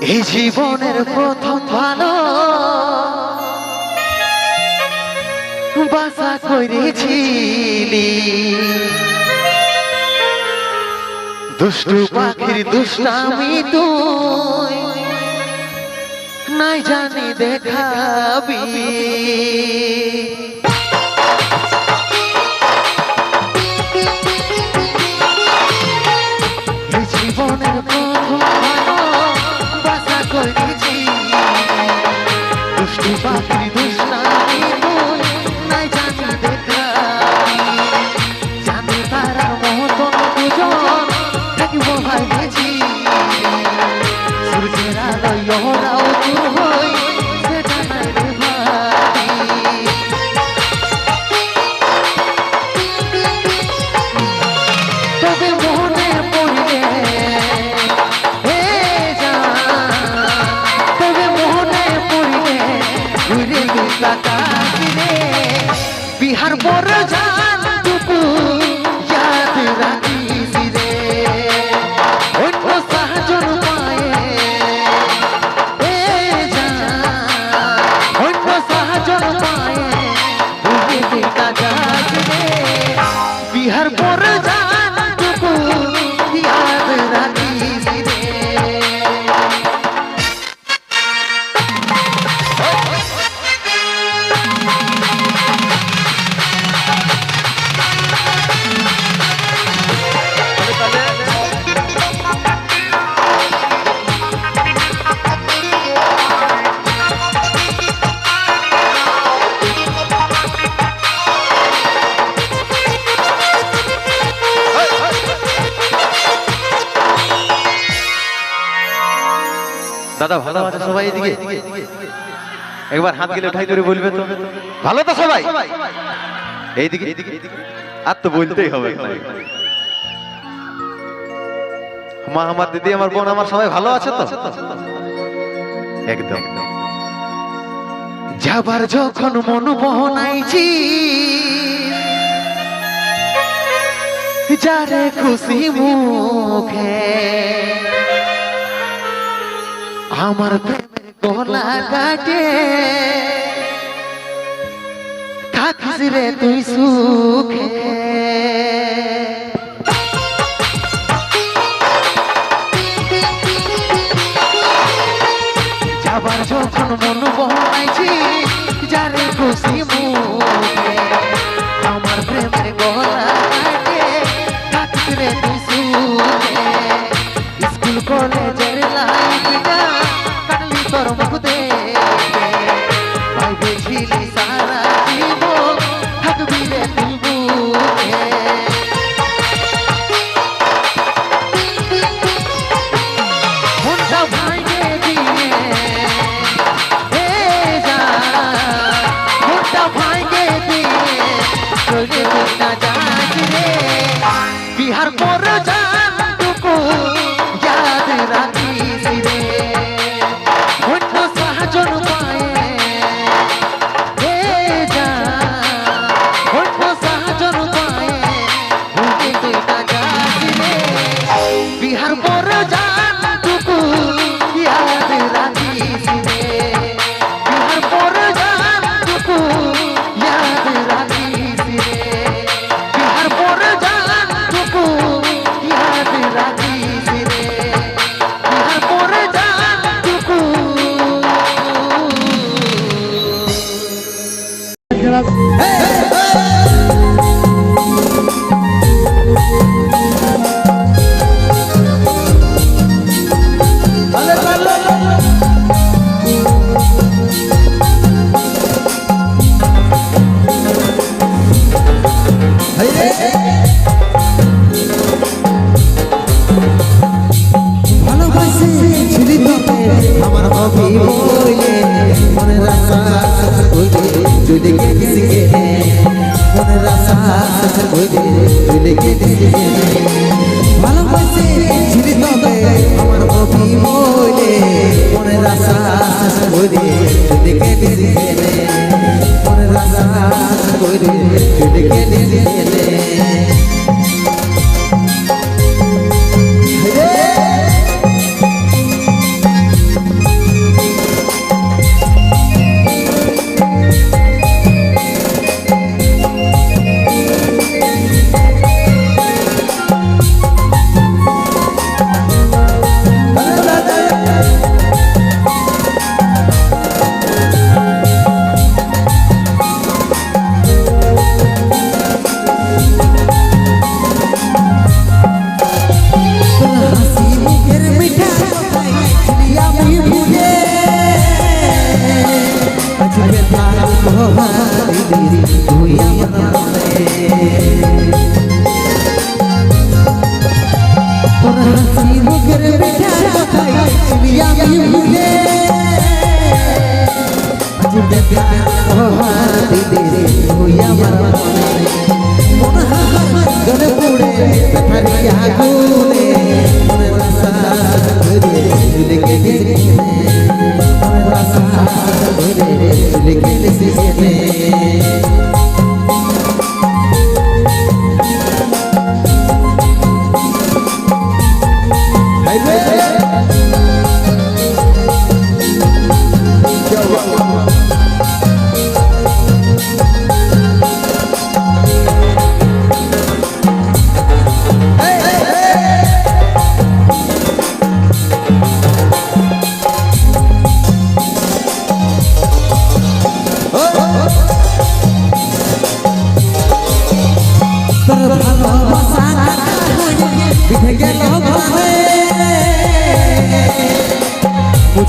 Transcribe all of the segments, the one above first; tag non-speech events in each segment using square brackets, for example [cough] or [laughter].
এই জীবনের প্রথম ভালো। বাসা করেছিলি। দুষ্টু পাখির দুষ্টামি তো নাই জানি দেখাবি। জীবনের Bye. একবার হাত গেলে উঠাই করে বলবে তো। ভালো তো সবাই? এইদিকে আর তো বলতেই হবে মা, আমার দিদি, আমার বোন, আমার সবাই ভালো আছে তো? একদম। যাবার যখন মন বহনাইছি যারে খুশি মুখে, আমার কোলা কাটে। থাকিস রে তুই সুখে। আবার যখন মন বহাইছি যারে খুশি Oh,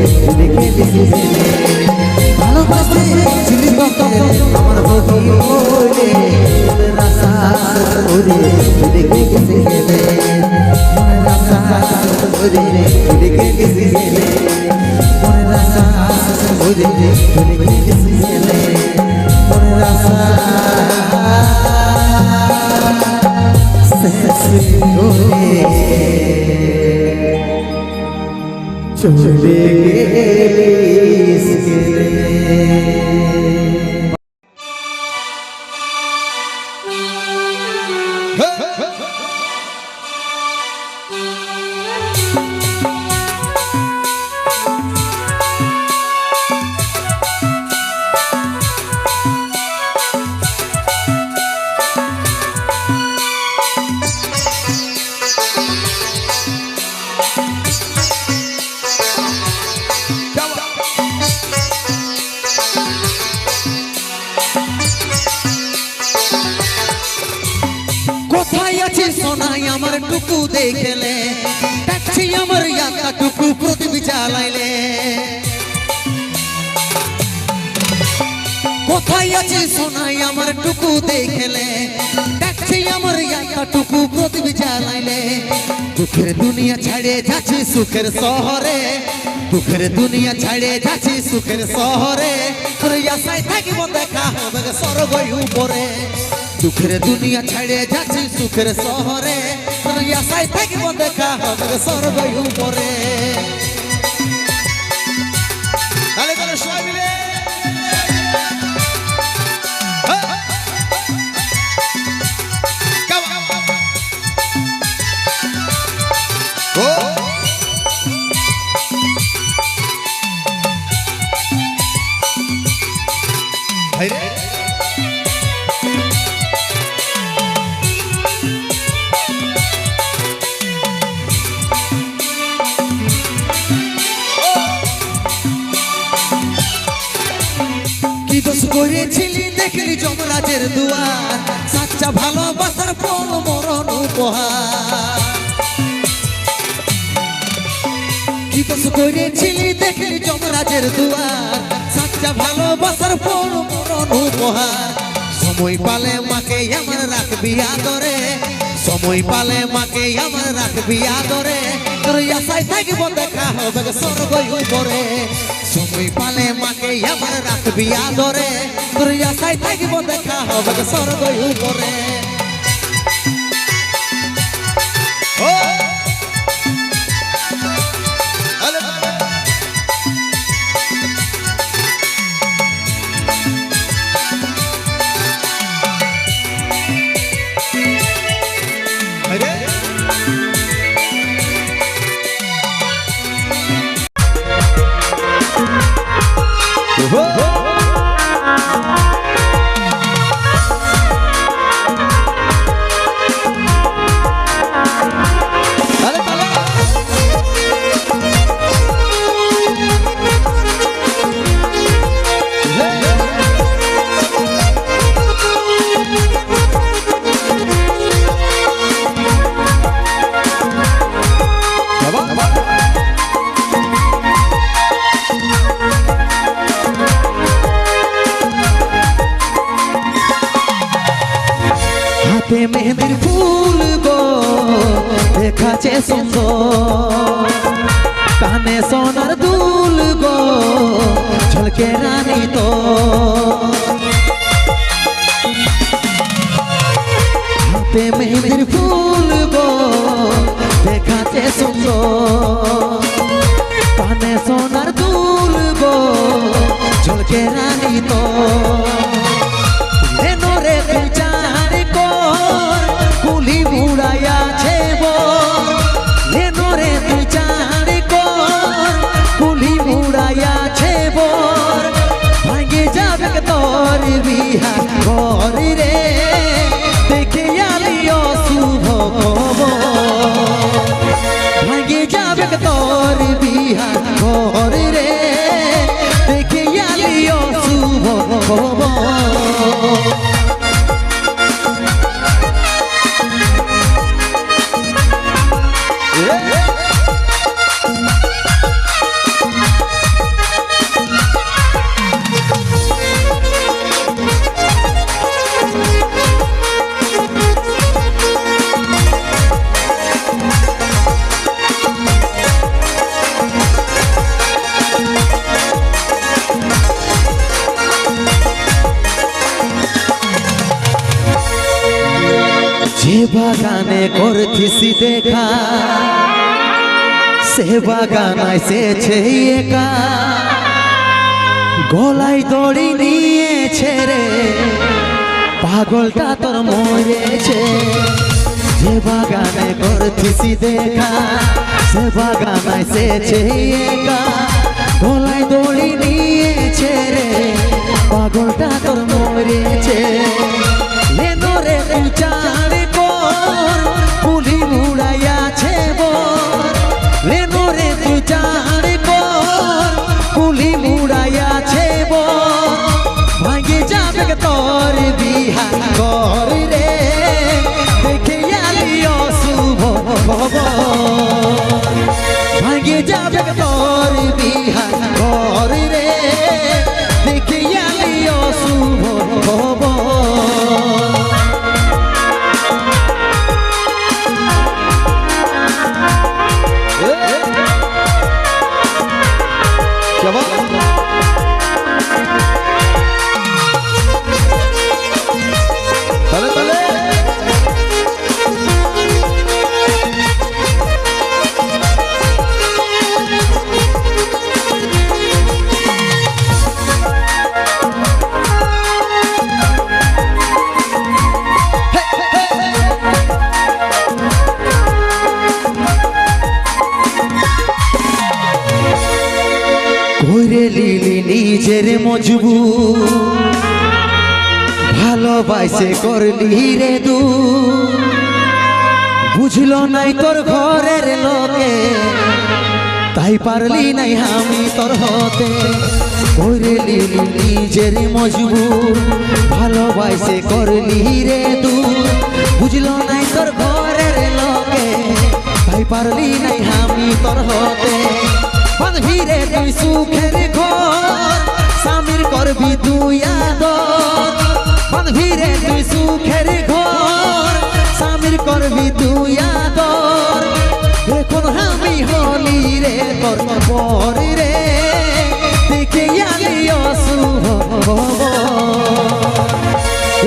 দেখে দিদি ভালোবাসে ছিলি তোকে আমার বহি ওরে মনের আশা ওরে দেখে গেছে হেলে মনের আশা ওরে দেখে গেছে হেলে মনের আশা ওরে দেখে গেছে হেলে মনের আশা শেষ ওরে চলে গেলে দেখলে দেখছি আমার ইয়াতা টুকু প্রদীপ জ্বালাইলে। কোথায় আছে সোনাই আমার টুকু দেখলে? দেখছি আমার ইয়াতা টুকু প্রদীপ জ্বালাইলে। দুঃখের দুনিয়া ছাড়ে যাচ্ছি সুখের শহরে। দুঃখের দুনিয়া ছাড়ে যাচ্ছি সুখের শহরে। তোর আশায় থাকিব দেখা হবে স্বর্গ উপরে। দুঃখের দুনিয়া ছাড়ে যাচ্ছি সুখের শহরে। তোর আশায় থাকিব দেখা হবে স্বর্গ উপরে। করেছিলি দেখলি যমরাজের দুয়ার। সাচ্চা ভালোবাসার ফল মরণ উপহার। কি করেছিলি দেখলি যমরাজের দুয়ার। সাচ্চা ভালোবাসার ফল মরণ উপহার। সময় পালে মাকে আমার রাখবি আদরে। সময় পালে মাকে আমার রাখবি আদরে। তোর আশায় থাকিব দেখা হবে স্বর্গ উপরে। সময় পালে মাকে আমার রাখবি আদরে। তোর আশায় থাকিব দেখা হবে স্বর্গ উপরে। বিহা ঘর [laughs] বাগানে করছিস দেখা। সে বাগান এসেছে একা। গলায় দড়ি নিয়েছে রে। পাগলটা তোর মরেছে। যে বাগানে করছিস দেখা। সে বাগান এসেছে একা। গলায় দড়ি নিয়েছে রে। পাগলটা মজবুর ভালোবাসে করলি রে দু। বুঝলো নাই তোর ঘরের লোকে, তাই পারলি নাই আমি তোর হতে। করে লিলি নিজের মজবুর, ভালোবাসে করলি রে দু। বুঝলো নাই তোর ঘরের লোকে, তাই পারলি নাই আমি তোর হতে। বাঁধবি রে তুই সুখের ঘর স্বামীর করবি তুই আদর। বাঁধবি রে তুই সুখের ঘর। স্বামীর করবি তুই আদর। এখন আমি হলি রে, তোর পর রে। দেখে আলি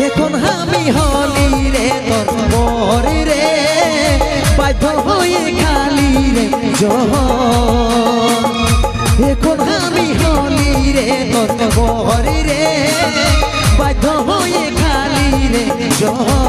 এখন আমি হলি রে, তোর পর রে। বাধ্য হয়ে খালি রে জহর তোর রে বাধ্য হয়ে খালি রে জহর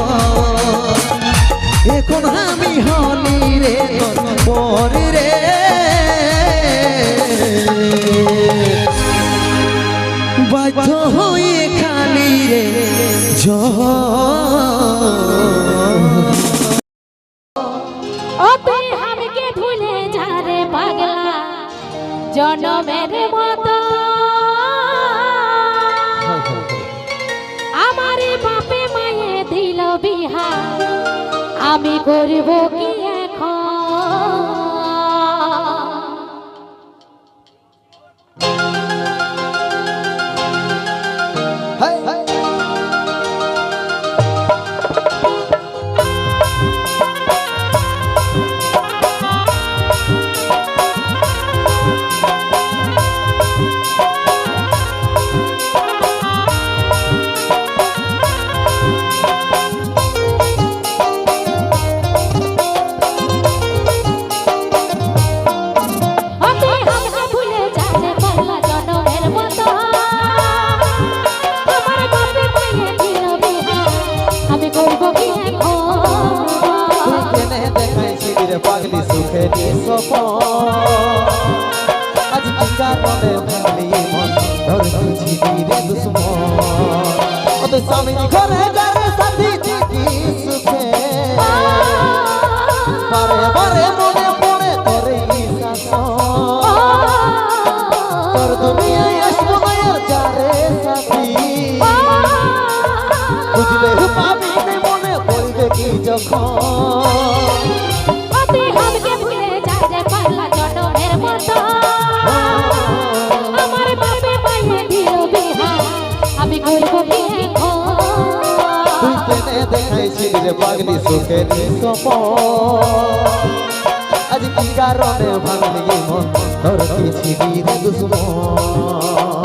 আমি সুখে নিয়ে আজ কারণে ভাঙলি মন ধর বুঝিলি রে দুশ্মন। ও স্বামী ঘরে রে পাগলি সুখে সপ আজ কি কারণে ভাঙলি মন? তোর কিছু দুশ্মন?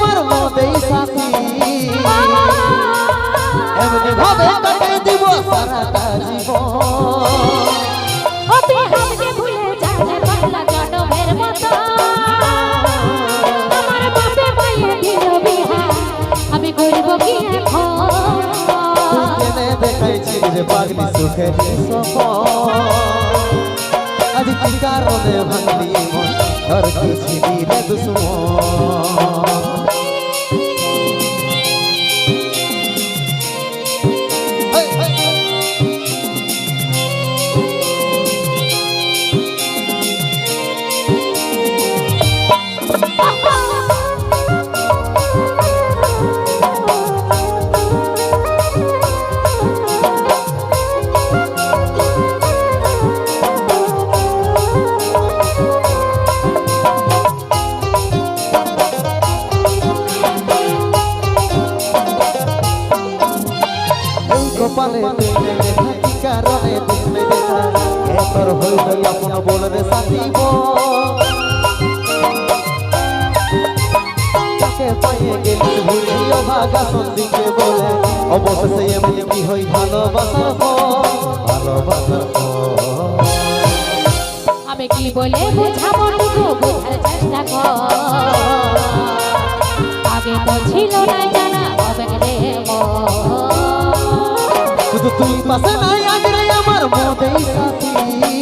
পাগলি সুখের আজ কি কারণে ভাঙলি মন? ধর কিছু দিলে Bye. তোর হইল আপন বলরে সাথীব তাকে পাইয়ে গেলি ভুলিও ভাগা সন্দিকে বলে অবশেষে এমনি কি হই ভালোবাসার ভালোবাসার আমি কি বলে বুঝাবো টুকু বোঝার চেষ্টা কর। আগে তো ছিল না জানা হবে রে। শুধু তুই পাশে নাই আগলে আমার মনেই সাথী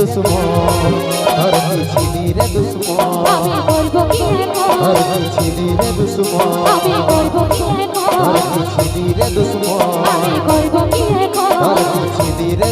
দুশ্মন ধর দিছিলি রে দুশ্মন এখন দিছিলি রে দুশ্মন এখন দিছিলি রে দুশ্মন ধর দিছিলি রে